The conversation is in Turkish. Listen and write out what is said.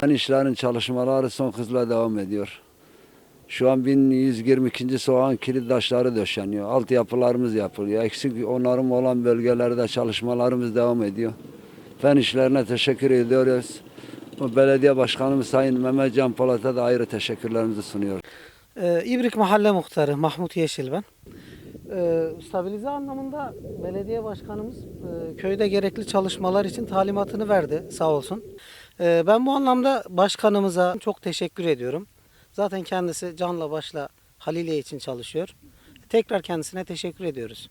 Fen işlerin çalışmaları son hızla devam ediyor. Şu an 1122. soğan kilit taşları döşeniyor. Altyapılarımız yapılıyor. Eksik onarım olan bölgelerde çalışmalarımız devam ediyor. Fen işlerine teşekkür ediyoruz. Bu belediye başkanımız Sayın Mehmet Can Polat'a da ayrı teşekkürlerimizi sunuyoruz. Ee, İbrik Mahalle Muhtarı Mahmut Yeşil ben. Ee, stabilize anlamında belediye başkanımız e, köyde gerekli çalışmalar için talimatını verdi sağ olsun. Ee, ben bu anlamda başkanımıza çok teşekkür ediyorum. Zaten kendisi canla başla Haliliye için çalışıyor. Tekrar kendisine teşekkür ediyoruz.